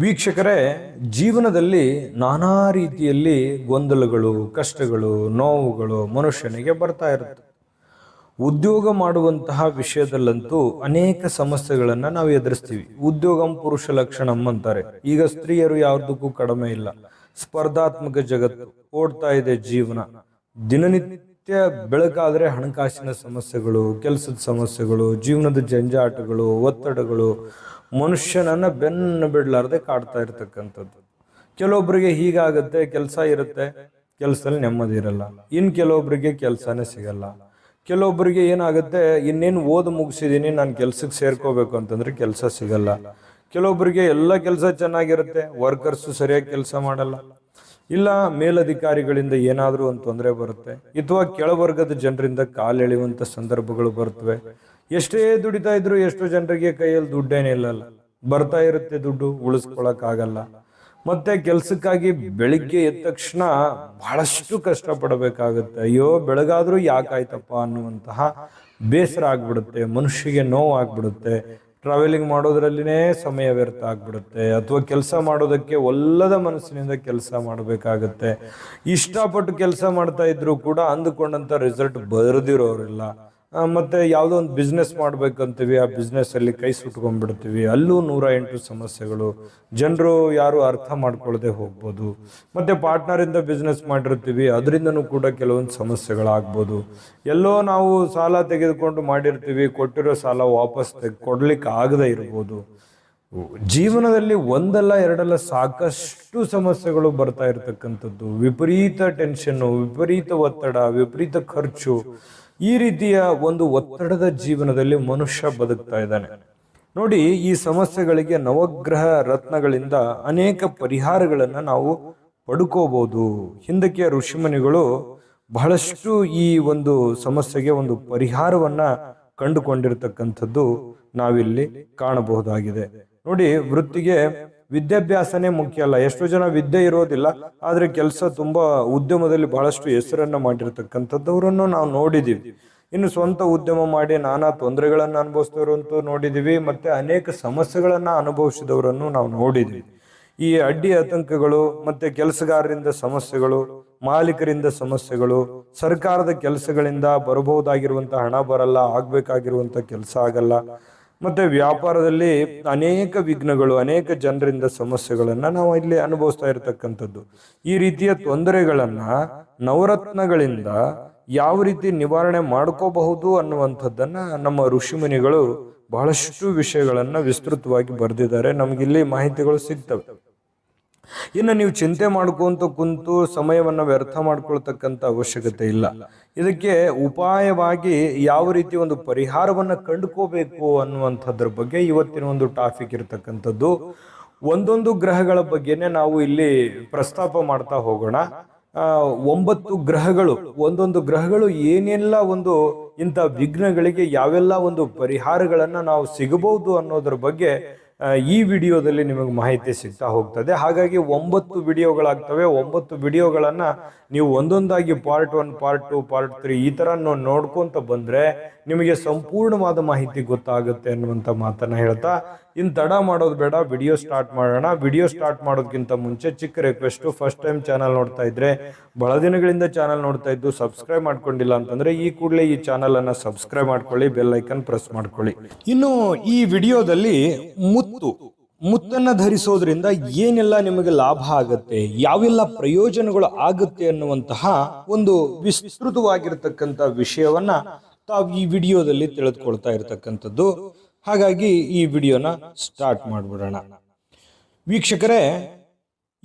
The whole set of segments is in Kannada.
ವೀಕ್ಷಕರೇ, ಜೀವನದಲ್ಲಿ ನಾನಾ ರೀತಿಯಲ್ಲಿ ಗೊಂದಲಗಳು, ಕಷ್ಟಗಳು, ನೋವುಗಳು ಮನುಷ್ಯನಿಗೆ ಬರ್ತಾ ಇರುತ್ತೆ. ಉದ್ಯೋಗ ಮಾಡುವಂತಹ ವಿಷಯದಲ್ಲಂತೂ ಅನೇಕ ಸಮಸ್ಯೆಗಳನ್ನು ನಾವು ಎದುರಿಸ್ತೀವಿ. ಉದ್ಯೋಗಂ ಪುರುಷ ಲಕ್ಷಣಂ ಅಂತಾರೆ. ಈಗ ಸ್ತ್ರೀಯರು ಯಾವುದಕ್ಕೂ ಕಡಿಮೆ ಇಲ್ಲ. ಸ್ಪರ್ಧಾತ್ಮಕ ಜಗತ್ತು ಓಡ್ತಾ ಇದೆ ಜೀವನ. ದಿನನಿತ್ಯ ಬೆಳಕಾದ್ರೆ ಹಣಕಾಸಿನ ಸಮಸ್ಯೆಗಳು, ಕೆಲಸದ ಸಮಸ್ಯೆಗಳು, ಜೀವನದ ಜಂಜಾಟಗಳು, ಒತ್ತಡಗಳು ಮನುಷ್ಯನನ್ನ ಬೆನ್ನು ಬಿಡಲಾರ್ದೆ ಕಾಡ್ತಾ ಇರ್ತಕ್ಕಂಥದ್ದು. ಕೆಲವೊಬ್ಬರಿಗೆ ಹೀಗಾಗುತ್ತೆ, ಕೆಲಸ ಇರುತ್ತೆ, ಕೆಲಸದಲ್ಲಿ ನೆಮ್ಮದಿ ಇರಲ್ಲ. ಇನ್ ಕೆಲವೊಬ್ಬರಿಗೆ ಕೆಲಸನೇ ಸಿಗಲ್ಲ. ಕೆಲವೊಬ್ಬರಿಗೆ ಏನಾಗುತ್ತೆ, ಇನ್ನೇನು ಓದು ಮುಗಿಸಿದೀನಿ, ನಾನು ಕೆಲ್ಸಕ್ಕೆ ಸೇರ್ಕೋಬೇಕು ಅಂತಂದ್ರೆ ಕೆಲಸ ಸಿಗಲ್ಲ. ಕೆಲವೊಬ್ಬರಿಗೆ ಎಲ್ಲ ಕೆಲಸ ಚೆನ್ನಾಗಿರುತ್ತೆ, ವರ್ಕರ್ಸು ಸರಿಯಾಗಿ ಕೆಲಸ ಮಾಡಲ್ಲ. ಇಲ್ಲ, ಮೇಲಧಿಕಾರಿಗಳಿಂದ ಏನಾದರೂ ಒಂದು ತೊಂದರೆ ಬರುತ್ತೆ ಅಥವಾ ಕೆಳವರ್ಗದ ಜನರಿಂದ ಕಾಲೆಳೆಯುವಂಥ ಸಂದರ್ಭಗಳು ಬರ್ತವೆ. ಎಷ್ಟೇ ದುಡಿತಾ ಇದ್ರು ಎಷ್ಟೋ ಜನರಿಗೆ ಕೈಯಲ್ಲಿ ದುಡ್ಡೇನಿಲ್ಲಲ್ಲ ಬರ್ತಾ ಇರುತ್ತೆ ದುಡ್ಡು, ಉಳಿಸ್ಕೊಳಕ್ಕಾಗಲ್ಲ. ಮತ್ತೆ ಕೆಲ್ಸಕ್ಕಾಗಿ ಬೆಳಿಗ್ಗೆ ಎದ್ದ ತಕ್ಷಣ ಬಹಳಷ್ಟು ಕಷ್ಟಪಡಬೇಕಾಗುತ್ತೆ. ಅಯ್ಯೋ, ಬೆಳಗಾದ್ರೂ ಯಾಕಾಯ್ತಪ್ಪ ಅನ್ನುವಂತಹ ಬೇಸರ ಆಗ್ಬಿಡುತ್ತೆ ಮನುಷ್ಯಗೆ ನೋವಾಗ್ಬಿಡುತ್ತೆ ಟ್ರಾವೆಲಿಂಗ್ ಮಾಡೋದ್ರಲ್ಲಿನೇ ಸಮಯ ವ್ಯರ್ಥ ಆಗ್ಬಿಡುತ್ತೆ. ಅಥವಾ ಕೆಲಸ ಮಾಡೋದಕ್ಕೆ ಒಲ್ಲದ ಮನಸ್ಸಿನಿಂದ ಕೆಲಸ ಮಾಡಬೇಕಾಗತ್ತೆ. ಇಷ್ಟಪಟ್ಟು ಕೆಲಸ ಮಾಡ್ತಾ ಇದ್ರು ಕೂಡ ಅಂದುಕೊಂಡಂತ ರಿಸಲ್ಟ್ ಬರೆದಿರೋರಿಲ್ಲ. ಮತ್ತೆ ಯಾವುದೋ ಒಂದು ಬಿಸ್ನೆಸ್ ಮಾಡ್ಬೇಕಂತೀವಿ, ಆ ಬಿಸ್ನೆಸ್ ಅಲ್ಲಿ ಕೈ ಸುಟ್ಕೊಂಡ್ಬಿಡ್ತೀವಿ. ಅಲ್ಲೂ ನೂರ ಎಂಟು ಸಮಸ್ಯೆಗಳು. ಜನರು ಯಾರು ಅರ್ಥ ಮಾಡ್ಕೊಳ್ಳದೆ ಹೋಗ್ಬೋದು. ಮತ್ತೆ ಪಾರ್ಟ್ನರ್ ಇಂದ ಬಿಸ್ನೆಸ್ ಮಾಡಿರ್ತೀವಿ, ಅದರಿಂದನೂ ಕೂಡ ಕೆಲವೊಂದು ಸಮಸ್ಯೆಗಳಾಗ್ಬೋದು. ಎಲ್ಲೋ ನಾವು ಸಾಲ ತೆಗೆದುಕೊಂಡು ಮಾಡಿರ್ತೀವಿ, ಕೊಟ್ಟಿರೋ ಸಾಲ ವಾಪಸ್ ತೆಗೆ, ಕೊಡ್ಲಿಕ್ಕೆ ಆಗದೆ ಇರ್ಬೋದು. ಜೀವನದಲ್ಲಿ ಒಂದಲ್ಲ ಎರಡಲ್ಲ ಸಾಕಷ್ಟು ಸಮಸ್ಯೆಗಳು ಬರ್ತಾ ಇರತಕ್ಕಂಥದ್ದು. ವಿಪರೀತ ಟೆನ್ಷನ್ನು ವಿಪರೀತ ಒತ್ತಡ, ವಿಪರೀತ ಖರ್ಚು. ಈ ರೀತಿಯ ಒಂದು ಒತ್ತಡದ ಜೀವನದಲ್ಲಿ ಮನುಷ್ಯ ಬದುಕ್ತಾ ಇದ್ದಾನೆ. ನೋಡಿ, ಈ ಸಮಸ್ಯೆಗಳಿಗೆ ನವಗ್ರಹ ರತ್ನಗಳಿಂದ ಅನೇಕ ಪರಿಹಾರಗಳನ್ನು ನಾವು ಪಡ್ಕೋಬಹುದು ಹಿಂದಕ್ಕೆ ಋಷಿಮುನಿಗಳು ಬಹಳಷ್ಟು ಈ ಒಂದು ಸಮಸ್ಯೆಗೆ ಒಂದು ಪರಿಹಾರವನ್ನ ಕಂಡುಕೊಂಡಿರ್ತಕ್ಕಂಥದ್ದು ನಾವಿಲ್ಲಿ ಕಾಣಬಹುದಾಗಿದೆ. ನೋಡಿ, ವೃತ್ತಿಗೆ ವಿದ್ಯಾಭ್ಯಾಸನೇ ಮುಖ್ಯ ಅಲ್ಲ. ಎಷ್ಟೋ ಜನ ವಿದ್ಯೆ ಇರೋದಿಲ್ಲ, ಆದರೆ ಕೆಲಸ ತುಂಬ ಉದ್ಯಮದಲ್ಲಿ ಬಹಳಷ್ಟು ಹೆಸರನ್ನು ಮಾಡಿರ್ತಕ್ಕಂಥದ್ದವರನ್ನು ನಾವು ನೋಡಿದ್ದೀವಿ ಇನ್ನು ಸ್ವಂತ ಉದ್ಯಮ ಮಾಡಿ ನಾನಾ ತೊಂದರೆಗಳನ್ನು ಅನುಭವಿಸಿದವರಂತೂ ನೋಡಿದ್ದೀವಿ ಮತ್ತು ಅನೇಕ ಸಮಸ್ಯೆಗಳನ್ನು ಅನುಭವಿಸಿದವರನ್ನು ನಾವು ನೋಡಿದ್ದೀವಿ ಈ ಅಡ್ಡಿ ಆತಂಕಗಳು, ಮತ್ತು ಕೆಲಸಗಾರರಿಂದ ಸಮಸ್ಯೆಗಳು, ಮಾಲೀಕರಿಂದ ಸಮಸ್ಯೆಗಳು, ಸರ್ಕಾರದ ಕೆಲಸಗಳಿಂದ ಬರಬಹುದಾಗಿರುವಂಥ ಹಣ ಬರಲ್ಲ ಆಗಬೇಕಾಗಿರುವಂಥ ಕೆಲಸ ಆಗಲ್ಲ. ಮತ್ತೆ ವ್ಯಾಪಾರದಲ್ಲಿ ಅನೇಕ ವಿಘ್ನಗಳು, ಅನೇಕ ಜನರಿಂದ ಸಮಸ್ಯೆಗಳನ್ನ ನಾವು ಇಲ್ಲಿ ಅನುಭವಿಸ್ತಾ ಇರತಕ್ಕಂಥದ್ದು. ಈ ರೀತಿಯ ತೊಂದರೆಗಳನ್ನ ನವರತ್ನಗಳಿಂದ ಯಾವ ರೀತಿ ನಿವಾರಣೆ ಮಾಡ್ಕೋಬಹುದು ಅನ್ನುವಂಥದ್ದನ್ನ ನಮ್ಮ ಋಷಿಮುನಿಗಳು ಬಹಳಷ್ಟು ವಿಷಯಗಳನ್ನ ವಿಸ್ತೃತವಾಗಿ ಬರೆದಿದ್ದಾರೆ. ನಮಗಿಲ್ಲಿ ಮಾಹಿತಿಗಳು ಸಿಗ್ತವೆ. ಇನ್ನು ನೀವು ಚಿಂತೆ ಮಾಡ್ಕೊಂತ ಕುಂತು ಸಮಯವನ್ನ ವ್ಯರ್ಥ ಮಾಡ್ಕೊಳ್ತಕ್ಕಂಥ ಅವಶ್ಯಕತೆ ಇಲ್ಲ. ಇದಕ್ಕೆ ಉಪಾಯವಾಗಿ ಯಾವ ರೀತಿ ಒಂದು ಪರಿಹಾರವನ್ನ ಕಂಡುಕೋಬೇಕು ಅನ್ನುವಂಥದ್ರ ಬಗ್ಗೆ ಇವತ್ತಿನ ಒಂದು ಟಾಪಿಕ್ ಇರತಕ್ಕಂಥದ್ದು. ಒಂದೊಂದು ಗ್ರಹಗಳ ಬಗ್ಗೆನೇ ನಾವು ಇಲ್ಲಿ ಪ್ರಸ್ತಾಪ ಮಾಡ್ತಾ ಹೋಗೋಣ. ಒಂಬತ್ತು ಗ್ರಹಗಳು, ಒಂದೊಂದು ಗ್ರಹಗಳು ಏನೆಲ್ಲ ಒಂದು ಇಂಥ ವಿಘ್ನಗಳಿಗೆ ಯಾವೆಲ್ಲ ಒಂದು ಪರಿಹಾರಗಳನ್ನ ನಾವು ಸಿಗಬಹುದು ಅನ್ನೋದ್ರ ಬಗ್ಗೆ ಈ ವಿಡಿಯೋದಲ್ಲಿ ನಿಮಗೆ ಮಾಹಿತಿ ಸಿಗ್ತಾ ಹೋಗ್ತದೆ. ಹಾಗಾಗಿ ಒಂಬತ್ತು ವಿಡಿಯೋಗಳಾಗ್ತವೆ. ಒಂಬತ್ತು ವಿಡಿಯೋಗಳನ್ನ ನೀವು ಒಂದೊಂದಾಗಿ part one part two part three ಈ ಥರ ನೋಡ್ಕೊತ ಬಂದ್ರೆ ನಿಮಗೆ ಸಂಪೂರ್ಣವಾದ ಮಾಹಿತಿ ಗೊತ್ತಾಗುತ್ತೆ ಅನ್ನುವಂಥ ಮಾತನ್ನ ಹೇಳ್ತಾ ಇನ್ ತಡ ಮಾಡೋದು ಬೇಡ, ವಿಡಿಯೋ ಸ್ಟಾರ್ಟ್ ಮಾಡೋಣ. ವಿಡಿಯೋ ಸ್ಟಾರ್ಟ್ ಮಾಡೋದಕ್ಕಿಂತ ಮುಂಚೆ ಚಿಕ್ಕ ರಿಕ್ವೆಸ್ಟ್ ಫಸ್ಟ್ ಟೈಮ್ ಚಾನಲ್ ನೋಡ್ತಾ ಇದ್ರೆ, ಬಹಳ ದಿನಗಳಿಂದ ಚಾನಲ್ ನೋಡ್ತಾ ಇದ್ದು ಸಬ್ಸ್ಕ್ರೈಬ್ ಮಾಡ್ಕೊಂಡಿಲ್ಲ ಅಂತಂದ್ರೆ ಈ ಕೂಡಲೇ ಈ ಚಾನಲ್ ಅನ್ನ ಸಬ್ಸ್ಕ್ರೈಬ್ ಮಾಡ್ಕೊಳ್ಳಿ ಬೆಲ್ ಐಕನ್ ಪ್ರೆಸ್ ಮಾಡ್ಕೊಳ್ಳಿ. ಇನ್ನು ಈ ವಿಡಿಯೋದಲ್ಲಿ ಮುತ್ತು, ಮುತ್ತನ್ನ ಧರಿಸೋದ್ರಿಂದ ಏನೆಲ್ಲ ನಿಮಗೆ ಲಾಭ ಆಗುತ್ತೆ, ಯಾವೆಲ್ಲ ಪ್ರಯೋಜನಗಳು ಆಗುತ್ತೆ ಅನ್ನುವಂತಹ ಒಂದು ವಿಸ್ತೃತವಾಗಿರ್ತಕ್ಕಂಥ ವಿಷಯವನ್ನ ತಾವು ಈ ವಿಡಿಯೋದಲ್ಲಿ ತಿಳಿದುಕೊಳ್ತಾ ಇರತಕ್ಕಂಥದ್ದು. ಹಾಗಾಗಿ ಈ ವಿಡಿಯೋನ ಸ್ಟಾರ್ಟ್ ಮಾಡಿಬಿಡೋಣ. ವೀಕ್ಷಕರೇ,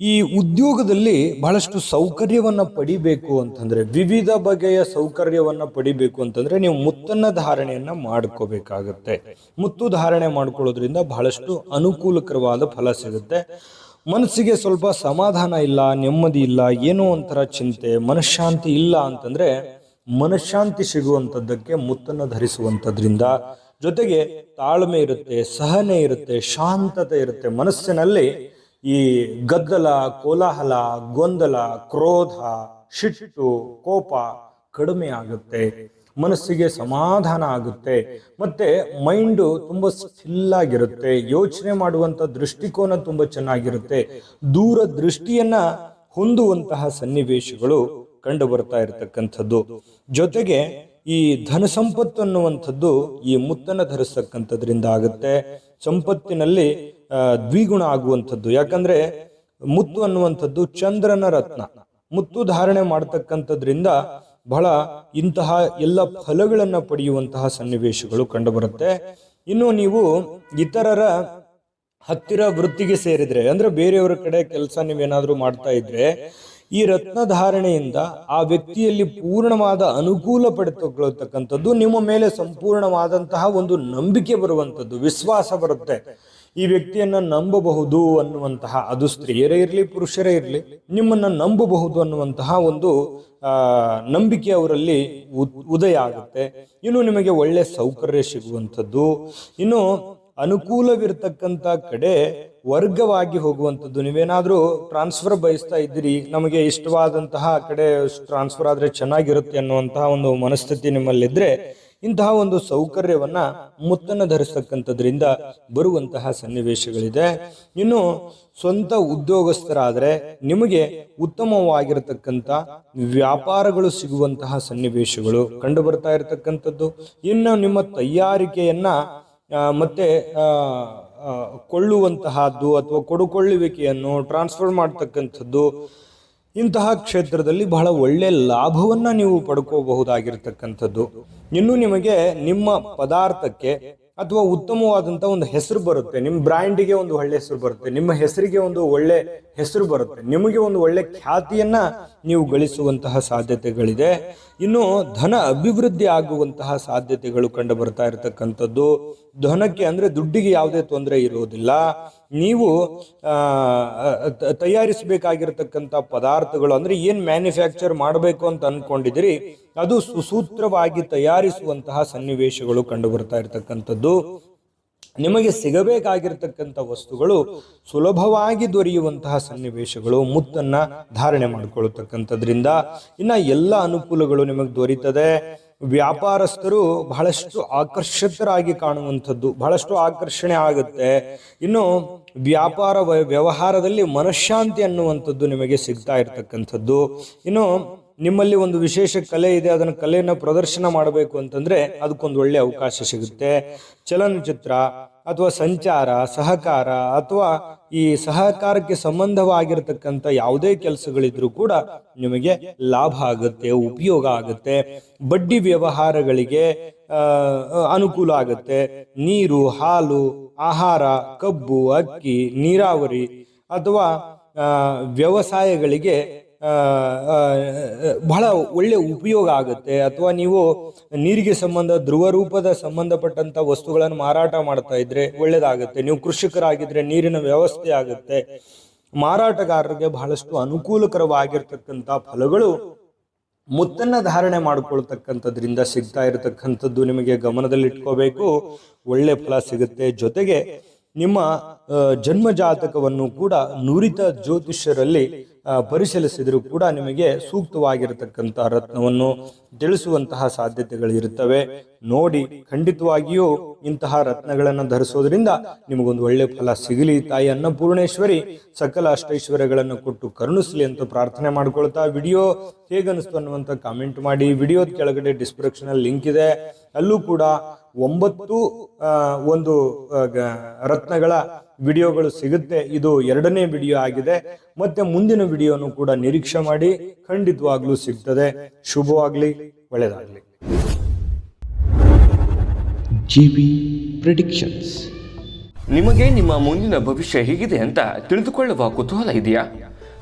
ಈ ಉದ್ಯೋಗದಲ್ಲಿ ಬಹಳಷ್ಟು ಸೌಕರ್ಯವನ್ನು ಪಡಿಬೇಕು ಅಂತಂದರೆ, ವಿವಿಧ ಬಗೆಯ ಸೌಕರ್ಯವನ್ನು ಪಡಿಬೇಕು ಅಂತಂದರೆ ನೀವು ಮುತ್ತನ್ನ ಧಾರಣೆಯನ್ನು ಮಾಡ್ಕೋಬೇಕಾಗತ್ತೆ. ಮುತ್ತು ಧಾರಣೆ ಮಾಡ್ಕೊಳ್ಳೋದ್ರಿಂದ ಬಹಳಷ್ಟು ಅನುಕೂಲಕರವಾದ ಫಲ ಸಿಗುತ್ತೆ. ಮನಸ್ಸಿಗೆ ಸ್ವಲ್ಪ ಸಮಾಧಾನ ಇಲ್ಲ, ನೆಮ್ಮದಿ ಇಲ್ಲ, ಏನೋ ಒಂಥರ ಚಿಂತೆ, ಮನಃಶಾಂತಿ ಇಲ್ಲ ಅಂತಂದರೆ ಮನಃಶಾಂತಿ ಸಿಗುವಂಥದ್ದಕ್ಕೆ ಮುತ್ತನ್ನು ಧರಿಸುವಂಥದ್ರಿಂದ ಜೊತೆಗೆ ತಾಳ್ಮೆ ಇರುತ್ತೆ, ಸಹನೆ ಇರುತ್ತೆ, ಶಾಂತತೆ ಇರುತ್ತೆ. ಮನಸ್ಸಿನಲ್ಲಿ ಈ ಗದ್ದಲ, ಕೋಲಾಹಲ, ಗೊಂದಲ, ಕ್ರೋಧ, ಶಿಟ್ಟು, ಕೋಪ ಕಡಿಮೆ ಆಗುತ್ತೆ. ಮನಸ್ಸಿಗೆ ಸಮಾಧಾನ ಆಗುತ್ತೆ. ಮತ್ತೆ ಮೈಂಡು ತುಂಬ ಸ್ಟಿಲ್ ಆಗಿರುತ್ತೆ ಯೋಚನೆ ಮಾಡುವಂತ ದೃಷ್ಟಿಕೋನ ತುಂಬ ಚೆನ್ನಾಗಿರುತ್ತೆ. ದೂರ ದೃಷ್ಟಿಯನ್ನ ಹೊಂದುವಂತಹ ಸನ್ನಿವೇಶಗಳು ಕಂಡು ಬರ್ತಾ ಇರತಕ್ಕಂಥದ್ದು. ಜೊತೆಗೆ ಈ ಧನ ಸಂಪತ್ತು ಅನ್ನುವಂಥದ್ದು ಈ ಮುತ್ತನ್ನ ಧರಿಸ್ತಕ್ಕಂಥದ್ರಿಂದ ಆಗುತ್ತೆ. ಸಂಪತ್ತಿನಲ್ಲಿ ದ್ವಿಗುಣ ಆಗುವಂಥದ್ದು. ಯಾಕಂದ್ರೆ ಮುತ್ತು ಅನ್ನುವಂಥದ್ದು ಚಂದ್ರನ ರತ್ನ. ಮುತ್ತು ಧಾರಣೆ ಮಾಡತಕ್ಕಂಥದ್ರಿಂದ ಬಹಳ ಇಂತಹ ಎಲ್ಲ ಫಲಗಳನ್ನ ಪಡೆಯುವಂತಹ ಸನ್ನಿವೇಶಗಳು ಕಂಡುಬರುತ್ತೆ. ಇನ್ನು ನೀವು ಇತರರ ಹತ್ತಿರ ವೃತ್ತಿಗೆ ಸೇರಿದ್ರೆ, ಅಂದ್ರೆ ಬೇರೆಯವರ ಕಡೆ ಕೆಲಸ ನೀವೇನಾದ್ರೂ ಮಾಡ್ತಾ ಇದ್ರೆ ಈ ರತ್ನಧಾರಣೆಯಿಂದ ಆ ವ್ಯಕ್ತಿಯಲ್ಲಿ ಪೂರ್ಣವಾದ ಅನುಕೂಲ ಪಡೆದುಕೊಳ್ಳತಕ್ಕಂಥದ್ದು ನಿಮ್ಮ ಮೇಲೆ ಸಂಪೂರ್ಣವಾದಂತಹ ಒಂದು ನಂಬಿಕೆ ಬರುವಂಥದ್ದು, ವಿಶ್ವಾಸ ಬರುತ್ತೆ. ಈ ವ್ಯಕ್ತಿಯನ್ನ ನಂಬಬಹುದು ಅನ್ನುವಂತಹ, ಅದು ಸ್ತ್ರೀಯರೇ ಇರಲಿ, ಪುರುಷರೇ ಇರಲಿ, ನಿಮ್ಮನ್ನ ನಂಬಬಹುದು ಅನ್ನುವಂತಹ ಒಂದು, ಆ, ನಂಬಿಕೆ ಅವರಲ್ಲಿ ಉದ್- ಉದಯ ಆಗುತ್ತೆ. ಇನ್ನು ನಿಮಗೆ ಒಳ್ಳೆ ಸೌಕರ್ಯ ಸಿಗುವಂಥದ್ದು. ಇನ್ನು ಅನುಕೂಲವಿರತಕ್ಕಂತ ಕಡೆ ವರ್ಗವಾಗಿ ಹೋಗುವಂಥದ್ದು. ನೀವೇನಾದರೂ ಟ್ರಾನ್ಸ್ಫರ್ ಬಯಸ್ತಾ ಇದ್ದೀರಿ, ನಮಗೆ ಇಷ್ಟವಾದಂತಹ ಕಡೆ ಟ್ರಾನ್ಸ್ಫರ್ ಆದರೆ ಚೆನ್ನಾಗಿರುತ್ತೆ ಅನ್ನುವಂತಹ ಒಂದು ಮನಸ್ಥಿತಿ ನಿಮ್ಮಲ್ಲಿದ್ದರೆ ಇಂತಹ ಒಂದು ಸೌಕರ್ಯವನ್ನ ಮುತ್ತನ್ನು ಧರಿಸ್ತಕ್ಕಂಥದ್ರಿಂದ ಬರುವಂತಹ ಸನ್ನಿವೇಶಗಳಿದೆ. ಇನ್ನು ಸ್ವಂತ ಉದ್ಯೋಗಸ್ಥರಾದರೆ ನಿಮಗೆ ಉತ್ತಮವಾಗಿರತಕ್ಕಂಥ ವ್ಯಾಪಾರಗಳು ಸಿಗುವಂತಹ ಸನ್ನಿವೇಶಗಳು ಕಂಡು ಬರ್ತಾ ಇರತಕ್ಕಂಥದ್ದು. ಇನ್ನು ನಿಮ್ಮ ತಯಾರಿಕೆಯನ್ನ ಮತ್ತೆ ಕೊಳ್ಳುವಂತಹದ್ದು ಅಥವಾ ಕೊಡುಕೊಳ್ಳುವಿಕೆಯನ್ನು ಟ್ರಾನ್ಸ್ಫರ್ ಮಾಡ್ತಕ್ಕಂಥದ್ದು ಇಂತಹ ಕ್ಷೇತ್ರದಲ್ಲಿ ಬಹಳ ಒಳ್ಳೆ ಲಾಭವನ್ನ ನೀವು ಪಡ್ಕೋಬಹುದಾಗಿರ್ತಕ್ಕಂಥದ್ದು. ಇನ್ನು ನಿಮಗೆ ನಿಮ್ಮ ಪದಾರ್ಥಕ್ಕೆ ಅಥವಾ ಉತ್ತಮವಾದಂತ ಒಂದು ಹೆಸರು ಬರುತ್ತೆ. ನಿಮ್ಮ ಬ್ರ್ಯಾಂಡಿಗೆ ಒಂದು ಒಳ್ಳೆ ಹೆಸರು ಬರುತ್ತೆ. ನಿಮ್ಮ ಹೆಸರಿಗೆ ಒಂದು ಒಳ್ಳೆ ಹೆಸರು ಬರುತ್ತೆ. ನಿಮಗೆ ಒಂದು ಒಳ್ಳೆ ಖ್ಯಾತಿಯನ್ನ ನೀವು ಗಳಿಸುವಂತಹ ಸಾಧ್ಯತೆಗಳಿದೆ. ಇನ್ನು ಧನ ಅಭಿವೃದ್ಧಿ ಆಗುವಂತಹ ಸಾಧ್ಯತೆಗಳು ಕಂಡು ಬರ್ತಾ ಇರತಕ್ಕಂಥದ್ದು. ಧನಕ್ಕೆ ಅಂದ್ರೆ ದುಡ್ಡಿಗೆ ಯಾವುದೇ ತೊಂದರೆ ಇರೋದಿಲ್ಲ ನೀವು ತಯಾರಿಸಬೇಕಾಗಿರತಕ್ಕಂಥ ಪದಾರ್ಥಗಳು ಅಂದ್ರೆ ಏನ್ ಮ್ಯಾನುಫ್ಯಾಕ್ಚರ್ ಮಾಡಬೇಕು ಅಂತ ಅನ್ಕೊಂಡಿದ್ದೀರಿ ಅದು ಸುಸೂತ್ರವಾಗಿ ತಯಾರಿಸುವಂತಹ ಸನ್ನಿವೇಶಗಳು ಕಂಡುಬರ್ತಾ ಇರತಕ್ಕಂಥದ್ದು. ನಿಮಗೆ ಸಿಗಬೇಕಾಗಿರ್ತಕ್ಕಂಥ ವಸ್ತುಗಳು ಸುಲಭವಾಗಿ ದೊರೆಯುವಂತಹ ಸನ್ನಿವೇಶಗಳು, ಮುತ್ತನ್ನ ಧಾರಣೆ ಮಾಡಿಕೊಳ್ಳತಕ್ಕಂಥದ್ರಿಂದ ಇನ್ನು ಎಲ್ಲ ಅನುಕೂಲಗಳು ನಿಮಗೆ ದೊರೀತದೆ. ವ್ಯಾಪಾರಸ್ಥರು ಬಹಳಷ್ಟು ಆಕರ್ಷಕರಾಗಿ ಕಾಣುವಂಥದ್ದು, ಬಹಳಷ್ಟು ಆಕರ್ಷಣೆ ಆಗುತ್ತೆ. ಇನ್ನು ವ್ಯಾಪಾರ ವ್ಯ- ವ್ಯವಹಾರದಲ್ಲಿ ಮನಃಶಾಂತಿ ಅನ್ನುವಂಥದ್ದು ನಿಮಗೆ ಸಿಗ್ತಾ ಇರತಕ್ಕಂಥದ್ದು. ಇನ್ನು ನಿಮ್ಮಲ್ಲಿ ಒಂದು ವಿಶೇಷ ಕಲೆ ಇದೆ, ಅದನ್ನು ಕಲೆಯನ್ನ ಪ್ರದರ್ಶನ ಮಾಡಬೇಕು ಅಂತಂದ್ರೆ ಅದಕ್ಕೊಂದು ಒಳ್ಳೆ ಅವಕಾಶ ಸಿಗುತ್ತೆ. ಚಲನಚಿತ್ರ ಅಥವಾ ಸಂಚಾರ, ಸಹಕಾರ ಅಥವಾ ಈ ಸಹಕಾರಕ್ಕೆ ಸಂಬಂಧವಾಗಿರತಕ್ಕಂಥ ಯಾವುದೇ ಕೆಲಸಗಳಿದ್ರೂ ಕೂಡ ನಿಮಗೆ ಲಾಭ ಆಗುತ್ತೆ, ಉಪಯೋಗ ಆಗುತ್ತೆ. ಬಡ್ಡಿ ವ್ಯವಹಾರಗಳಿಗೆ ಅನುಕೂಲ ಆಗುತ್ತೆ. ನೀರು, ಹಾಲು, ಆಹಾರ, ಕಬ್ಬು, ಅಕ್ಕಿ, ನೀರಾವರಿ ಅಥವಾ ವ್ಯವಸಾಯಗಳಿಗೆ ಬಹಳ ಒಳ್ಳೆ ಉಪಯೋಗ ಆಗುತ್ತೆ. ಅಥವಾ ನೀವು ನೀರಿಗೆ ಸಂಬಂಧ, ಧ್ರುವ ರೂಪದ ಸಂಬಂಧಪಟ್ಟಂತ ವಸ್ತುಗಳನ್ನು ಮಾರಾಟ ಮಾಡ್ತಾ ಇದ್ರೆ ಒಳ್ಳೇದಾಗುತ್ತೆ. ನೀವು ಕೃಷಿಕರಾಗಿದ್ರೆ ನೀರಿನ ವ್ಯವಸ್ಥೆ ಆಗುತ್ತೆ. ಮಾರಾಟಗಾರರಿಗೆ ಬಹಳಷ್ಟು ಅನುಕೂಲಕರವಾಗಿರ್ತಕ್ಕಂಥ ಫಲಗಳು ಮುತ್ತನ್ನ ಧಾರಣೆ ಮಾಡಿಕೊಳ್ತಕ್ಕಂಥದ್ರಿಂದ ಸಿಗ್ತಾ ಇರತಕ್ಕಂಥದ್ದು ನಿಮಗೆ ಗಮನದಲ್ಲಿ ಇಟ್ಕೋಬೇಕು ಒಳ್ಳೆ ಫಲ ಸಿಗುತ್ತೆ. ಜೊತೆಗೆ ನಿಮ್ಮ ಜನ್ಮ ಜಾತಕವನ್ನು ಕೂಡ ನುರಿತ ಜ್ಯೋತಿಷ್ಯರಲ್ಲಿ ಪರಿಶೀಲಿಸಿದರೂ ಕೂಡ ನಿಮಗೆ ಸೂಕ್ತವಾಗಿರತಕ್ಕಂತಹ ರತ್ನವನ್ನು ತಿಳಿಸುವಂತಹ ಸಾಧ್ಯತೆಗಳು ಇರುತ್ತವೆ ನೋಡಿ, ಖಂಡಿತವಾಗಿಯೂ ಇಂತಹ ರತ್ನಗಳನ್ನು ಧರಿಸೋದ್ರಿಂದ ನಿಮಗೊಂದು ಒಳ್ಳೆ ಫಲ ಸಿಗಲಿ ತಾಯಿ ಅನ್ನಪೂರ್ಣೇಶ್ವರಿ. ಸಕಲ ಅಷ್ಟೈಶ್ವರ್ಯಗಳನ್ನು ಕೊಟ್ಟು ಕರುಣಿಸಲಿ ಅಂತ ಪ್ರಾರ್ಥನೆ ಮಾಡ್ಕೊಳ್ತಾ ವಿಡಿಯೋ ಹೇಗನಿಸ್ತು ಅನ್ನುವಂಥ ಕಾಮೆಂಟ್ ಮಾಡಿ. ವಿಡಿಯೋದ ಕೆಳಗಡೆ ಡಿಸ್ಕ್ರಿಪ್ಷನಲ್ಲಿ ಲಿಂಕ್ ಇದೆ. ಅಲ್ಲೂ ಕೂಡ ಒಂಬತ್ತು ಒಂದು ರತ್ನಗಳ ವಿಡಿಯೋಗಳು ಸಿಗುತ್ತೆ. ಇದು ಎರಡನೇ ವಿಡಿಯೋ ಆಗಿದೆ. ಮತ್ತೆ ಮುಂದಿನ ವಿಡಿಯೋನು ಕೂಡ ನಿರೀಕ್ಷೆ ಮಾಡಿ ಖಂಡಿತವಾಗ್ಲೂ ಸಿಗ್ತದೆ. ಶುಭವಾಗ್ಲಿ ಒಳ್ಳೆಯದಾಗ್ಲಿ. GV predictions. ನಿಮಗೆ ನಿಮ್ಮ ಮುಂದಿನ ಭವಿಷ್ಯ ಹೇಗಿದೆ ಅಂತ ತಿಳಿದುಕೊಳ್ಳುವ ಕುತೂಹಲ ಇದೆಯಾ?